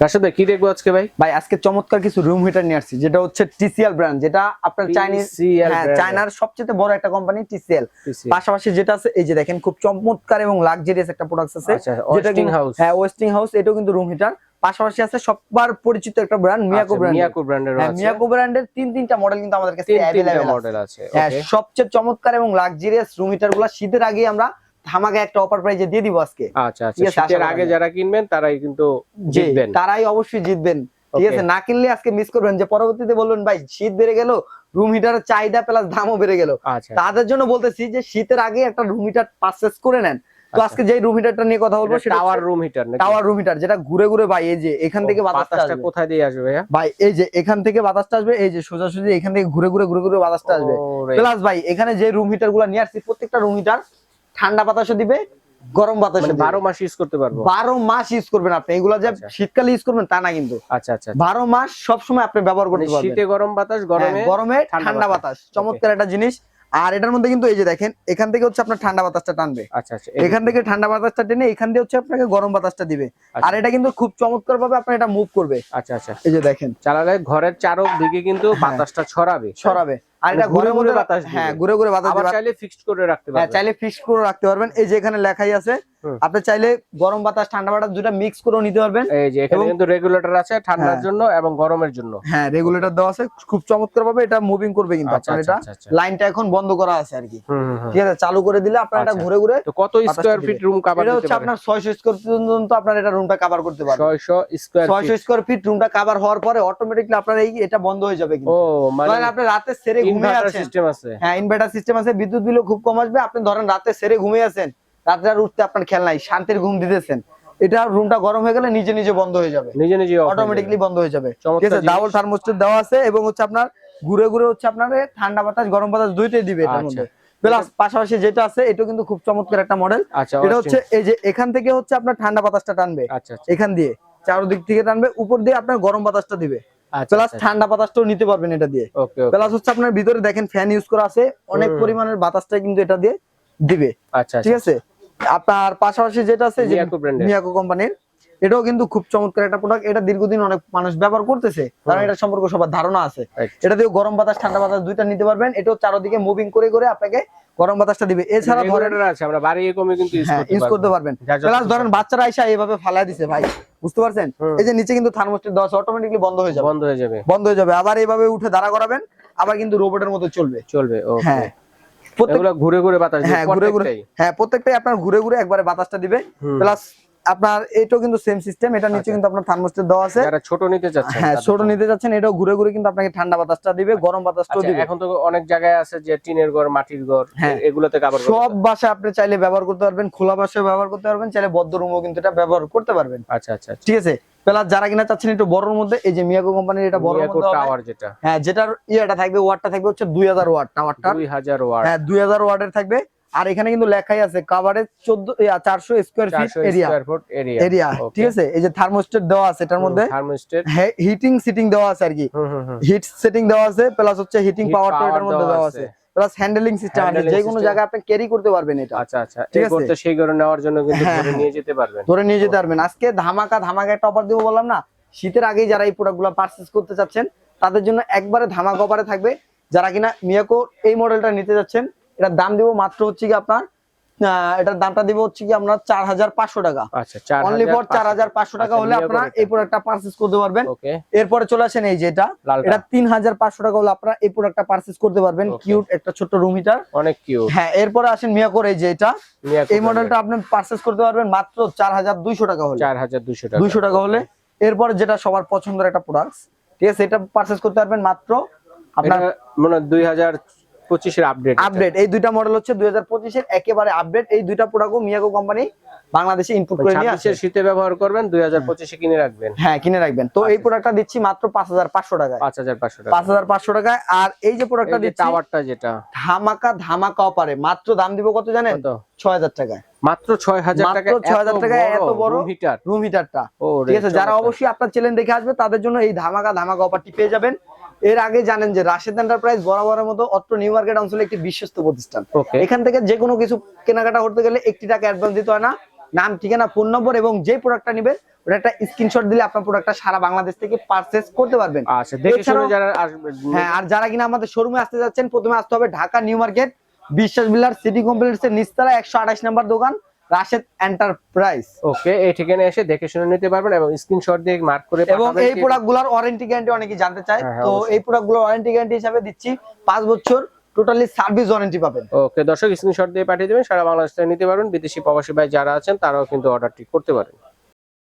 রাশেদ ভাই কি দেখব আজকে ভাই? ভাই আজকে চমৎকার কিছু রুম হিটার নিয়ে আসছি যেটা হচ্ছে টিসিএল ব্র্যান্ড যেটা আপনার চাইনিজ হ্যাঁ চায়নার সবচেয়ে বড় একটা কোম্পানি টিসিএল পাশাপাশি যেটা আছে এই যে দেখেন খুব চমৎকার এবং লাক্সারিয়াস একটা প্রোডাক্ট আছে। আচ্ছা, যেটা কিন্তু- Westinghouse। হ্যাঁ ওয়েস্টিং হাউস এটাও কিন্তু রুম হিটার পাশাপাশি আছে সবার পরিচিত একটা ব্র্যান্ড মিয়াকো ব্র্যান্ড মিয়াকো ব্র্যান্ডের হ্যাঁ মিয়াকো ব্র্যান্ডের তিন তিনটা মডেল কিন্তু আমাদের কাছে মডেল আছে। হ্যাঁ সবচেয়ে চমৎকার এবং লাক্সারিয়াস রুম হিটারগুলা শীতের আগে আমরা ধামাকা একটা অফার প্রাইজে দিয়ে দিব আজকে। আচ্ছা আচ্ছা। শীতের আগে যারা কিনবেন তারাই কিন্তু জিতবেন। তারাই অবশ্যই জিতবেন। ঠিক আছে না কিনলে আজকে মিস করবেন। যে পরবর্তীতে বলবেন ভাই শীত বেড়ে গেল রুম হিটারের চাহিদা প্লাস দামও বেড়ে গেল। আচ্ছা। তাদের জন্য বলতেছি যে শীতের আগে একটা রুম হিটার পারচেস করে নেন। তো। আজকে যে রুম হিটারটা নিয়ে কথা বলব সেটা tower room heater tower room heater যেটা ঘুরে ঘুরে ভাই এই যে এখান থেকে বাতাসটা কোথায় দিয়ে আসবে ভাইয়া? ভাই এই যে এখান থেকে বাতাসটা আসবে এই যে সোজাসুজি এখান থেকে ঘুরে ঘুরে ঘুরে ঘুরে বাতাসটা আসবে। প্লাস ভাই এখানে যে রুম হিটারগুলো নিয়ে আসছি প্রত্যেকটা রুম হিটার ঠান্ডা বাতাসও দিবে গরম বাতাসও মানে বারো মাস ইউজ করতে পারব। বারো মাস ইউজ করবেন আপনি। এগুলো যে আচ্ছা। শীতকালে ইউজ করবেন তা না কিন্তু। আচ্ছা আচ্ছা বারো মাস সবসময় আপনি ব্যবহার মানে করতে পারবেন। শীতে গরম বাতাস গরমে হ্যাঁ, গরমে ঠান্ডা বাতাস। বাতাস। চমৎকার একটা জিনিস। আর এটার মধ্যে কিন্তু এই যে দেখেন এখান থেকে হচ্ছে আপনার ঠান্ডা বাতাসটা টানবে। আচ্ছা আচ্ছা এখান থেকে ঠান্ডা বাতাসটা টেনে এখান দিয়ে হচ্ছে আপনাকে গরম বাতাসটা দিবে। আচ্ছা। আর এটা কিন্তু খুব চমৎকার ভাবে আপনার এটা মুভ করবে। আচ্ছা আচ্ছা। এই যে দেখেন। চালালে ঘরের চারক দিকে কিন্তু হ্যাঁ। বাতাসটা ছড়াবে। ছড়াবে। আর এটা ঘুরে ঘুরে বাতাস। হ্যাঁ ঘুরে ঘুরে বাতাস চাইলে ফিক্সড করে রাখতে হ্যাঁ চাইলে ফিক্সড করে রাখতে পারবেন এই যে এখানে লেখাই আছে। আপনি চাইলে গরম বাতাস ঠান্ডা বাতাস দুটা মিক্স করেও নিতে পারবেন। এই যে এখানে কিন্তু রেগুলেটর আছে ঠান্ডার হ্যাঁ। জন্য এবং গরমের জন্য। হ্যাঁ রেগুলেটর দেওয়া আছে। খুব চমৎকার ভাবে এটা মুভিং করবে কিন্তু আচ্ছা আপনার আচ্ছা এটা। আচ্ছা, আচ্ছা লাইনটা এখন বন্ধ করা আছে আর কি। ঠিক আছে চালু করে দিলে আপনার এটা আচ্ছা। ঘুরে ঘুরে তো কত স্কয়ার ফিট রুম কভার এটা হচ্ছে আপনার ছয়শো স্কোয়ার পর্যন্ত আপনার এটা রুমটা কভার করতে পারবে। 600 স্কয়ার ফিট স্কোয়ার ফিট রুমটা কভার হওয়ার পরে অটোমেটিকলি আপনার এই এটা বন্ধ হয়ে যাবে কিন্তু। ও মানে আপনি রাতে সেরে ঘুমিয়ে ইনভার্টার আছেন। সিস্টেম আছে। হ্যাঁ ইনভার্টার সিস্টেম আছে বিদ্যুৎ বিলও খুব কম আসবে। আপনি ধরেন রাতে সেরে ঘুমিয়ে আছেন। রাতে আর উঠতে আপনার খেয়াল নাই শান্তির ঘুম দিতেছেন। এটা রুমটা গরম হয়ে গেলে নিজে নিজে বন্ধ হয়ে যাবে। নিজে নিজে অটোমেটিকলি বন্ধ হয়ে যাবে। ঠিক আছে ডাবল থার্মোস্টেট দেওয়া আছে এবং হচ্ছে আপনার ঘুরে ঘুরে হচ্ছে আপনার ঠান্ডা বাতাস গরম বাতাস দুইটাই দিবে এটার আচ্ছা। মধ্যে প্লাস পাশাপাশি যেটা আছে এটা কিন্তু খুব চমৎকার একটা মডেল আচ্ছা এটা হচ্ছে এই যে এখান থেকে হচ্ছে আপনার ঠান্ডা বাতাসটা টানবে। আচ্ছা আচ্ছা। এখান দিয়ে চারদিক থেকে টানবে উপর দিয়ে আপনার গরম বাতাসটা দিবে। আচ্ছা প্লাস ঠান্ডা বাতাসটাও নিতে পারবেন এটা দিয়ে। প্লাস হচ্ছে আপনার ভিতরে দেখেন ফ্যান ইউজ করা আছে অনেক পরিমাণের বাতাসটা কিন্তু এটা দিয়ে দিবে। আচ্ছা ঠিক আচ্ছা। আছে আপনার পাশাপাশি যেটা আছে মিয়াকো কোম্পানির এটাও কিন্তু খুব চমৎকার একটা প্রোডাক্ট এটা দীর্ঘদিন অনেক মানুষ ব্যবহার করতেছে কারণ। এটা সম্পর্কে সবার ধারণা আছে। এটা দিয়ে গরম বাতাস ঠান্ডা বাতাস দুইটা নিতে পারবেন। এটাও চারদিকে মুভিং করে করে আপনাকে গরম বাতাসটা দিবে। এছাড়া ধরেন আছে আমরা বাড়িয়ে কমে কিন্তু ইউজ হ্যাঁ করতে পারবেন। প্লাস ধরেন বাচ্চারা আইসা এইভাবে ফালাই দিছে ভাই বুঝতে পারছেন? এই যে নিচে কিন্তু থার্মোস্টেট দেওয়া আছে অটোমেটিকলি বন্ধ হয়ে যাবে। বন্ধ হয়ে যাবে। বন্ধ হয়ে যাবে। আবার এইভাবে উঠে দাঁড়া করাবেন আবার কিন্তু রোবটের মতো চলবে। চলবে ওকে হ্যাঁ। ঘুরে ঘুরে বাতাস হ্যাঁ ঘুরে ঘুরে হ্যাঁ প্রত্যেকটাই আপনার ঘুরে ঘুরে একবারে বাতাসটা দিবে। প্লাস আপনার এটাও কিন্তু সেম সিস্টেম এটা নিচে আচ্ছা। কিন্তু আপনার থার্মোস্টেট দেওয়া আছে। যারা ছোট নিতে চাচ্ছেন হ্যাঁ ছোট নিতে যাচ্ছেন এটাও ঘুরে ঘুরে কিন্তু আপনাকে ঠান্ডা বাতাসটা দিবে গরম বাতাসটাও আচ্ছা, দিবে। এখন তো অনেক জায়গায় আছে যে টিনের ঘর মাটির ঘর হ্যাঁ। এগুলোতে কাভার সব বাসায় আপনি চাইলে ব্যবহার করতে পারবেন খোলা বাসায় ব্যবহার করতে পারবেন চাইলে বদ্ধ রুমও কিন্তু এটা ব্যবহার করতে পারবেন। আচ্ছা আচ্ছা ঠিক আছে? প্লাস যারা কিনা চাচ্ছেন একটু বড়র মধ্যে এই যে মিয়াকো কোম্পানির এটা বড় টাওয়ার যেটা। হ্যাঁ যেটার ইয়েটা থাকবে ওয়াটটা থাকবে হচ্ছে দুই হাজার ওয়াট। টাওয়ারটা দুই হাজার ওয়াট। হ্যাঁ দুই হাজার ওয়াটের থাকবে। আর এখানে কিন্তু লেখাই আছে কাভারেজ চোদ্দ চারশো স্কোয়ার ফিট এরিয়া এরিয়া ঠিক আছে? এই যে থার্মোস্টেট দেওয়া আছে এটার মধ্যে হিটিং সিটিং দেওয়া আছে আর কি। হিট সেটিং দেওয়া আছে প্লাস হচ্ছে হিটিং পাওয়ার এটার মধ্যে দেওয়া আছে। আছে। প্লাস হ্যান্ডেলিং সিস্টেম আছে যে কোনো জায়গায় আপনি ক্যারি করতে পারবেন এটা। আচ্ছা আচ্ছা। ঠিক আছে? সেই নেওয়ার জন্য কিন্তু হ্যাঁ, ধরে হ্যাঁ। নিয়ে যেতে পারবেন। ধরে নিয়ে যেতে পারবেন। আজকে ধামাকা ধামাকা একটা অফার দিব বললাম না? শীতের আগেই যারা এই প্রোডাক্টগুলো পারচেস করতে চাচ্ছেন তাদের জন্য একবারে ধামাকা অফারে থাকবে। যারা কিনা মিয়াকো এই মডেলটা নিতে যাচ্ছেন এটার দাম দিব মাত্র হচ্ছে কি আপনার এটার দামটা দিব হচ্ছে কি আপনার চার হাজার পাঁচশো টাকা। আচ্ছা অনলি ফর চার হাজার পাঁচশো টাকা আচ্ছা, হলে আপনারা এই প্রোডাক্টটা পারচেস করতে পারবেন। ওকে। এরপরে চলে আসেন এই যে এটা। এটা তিন হাজার পাঁচশো টাকা হলে আপনারা এই প্রোডাক্টটা পারচেস করতে পারবেন। কিউট একটা ছোট্ট রুম হিটার অনেক কিউট হ্যাঁ এরপরে আসেন মিয়াকোর এই যে এটা। এই মডেলটা আপনি পারচেজ করতে পারবেন মাত্র চার হাজার দুইশো টাকা হলে। চার হাজার দুশো টাকা। দুইশো টাকা হলে। এরপরে যেটা সবার পছন্দের একটা প্রোডাক্ট ঠিক আছে এটা পারচেজ করতে পারবেন মাত্র আপনার মানে মনে দুই হাজার পঁচিশের আপডেট আপডেট এই দুইটা মডেল হচ্ছে দুই হাজার পঁচিশের একেবারে আপডেট এই দুইটা প্রোডাক্টও মিয়াকো কোম্পানি বাংলাদেশে ইনপুট করে নিয়ে আসে শীতে ব্যবহার করবেন কিনে রাখবেন। হ্যাঁ কিনে রাখবেন। তো এই প্রোডাক্টটা দিচ্ছি মাত্র পাঁচ হাজার পাঁচশো টাকায়। টাকা। টাকায়। আর এই যে প্রোডাক্টটা দিচ্ছি টাওয়ারটা যেটা। ধামাকা ধামাকা অপারে মাত্র দাম দিব কত জানেন? কত? ছয় হাজার টাকায়। মাত্র টাকা 6,000 টাকায় এত বড় হিটার রুম হিটারটা ও ঠিক আছে যারা অবশ্যই আপনার চ্যানেল দেখে আসবে তাদের জন্য এই ধামাকা ধামাকা অফারটি পেয়ে যাবেন। এর আগে জানেন যে রাশেদ এন্টারপ্রাইজ বরাবরের মতো অত্র নিউ মার্কেট অঞ্চলে একটি বিশ্বস্ত প্রতিষ্ঠান। এখান থেকে যে কোনো কিছু কেনাকাটা করতে গেলে একটি টাকা অ্যাডভান্স দিতে হয় না। নাম ঠিকানা ফোন নম্বর এবং যে প্রোডাক্টটা নেবেন ওটা একটা স্ক্রিনশট দিলে আপনার প্রোডাক্টটা সারা বাংলাদেশ থেকে পারচেস করতে পারবেন। আচ্ছা দেখে শুনে যারা হ্যাঁ আর যারা কিনা আমাদের শোরুমে আসতে যাচ্ছেন প্রথমে আসতে হবে ঢাকা নিউ মার্কেট বিশ্বাস বিল্লার সিটি কমপ্লেক্স এর নিচতলা একশো আঠাশ নম্বর দোকান। রাশেদ এন্টারপ্রাইজ ওকে এই ঠিকানা এসে দেখে শুনে নিতে পারবেন এবং স্ক্রিনশট দিয়ে মার্ক করে এবং এই প্রোডাক্টগুলোর প্রোডাক্টগুলার ওয়ারেন্টি গ্যারান্টি অনেকে জানতে চায়। হ্যাঁ, হ্যাঁ, তো এই প্রোডাক্টগুলোর ওয়ারেন্টি গ্যারান্টি হিসাবে দিচ্ছি পাঁচ বছর টোটালি সার্ভিস ওয়ারেন্টি পাবেন। ওকে দর্শক স্ক্রিনশট দিয়ে পাঠিয়ে দেবেন সারা বাংলাদেশ থেকে নিতে পারবেন। বিদেশি প্রবাসী ভাই যারা আছেন তারাও কিন্তু অর্ডারটি করতে পারেন।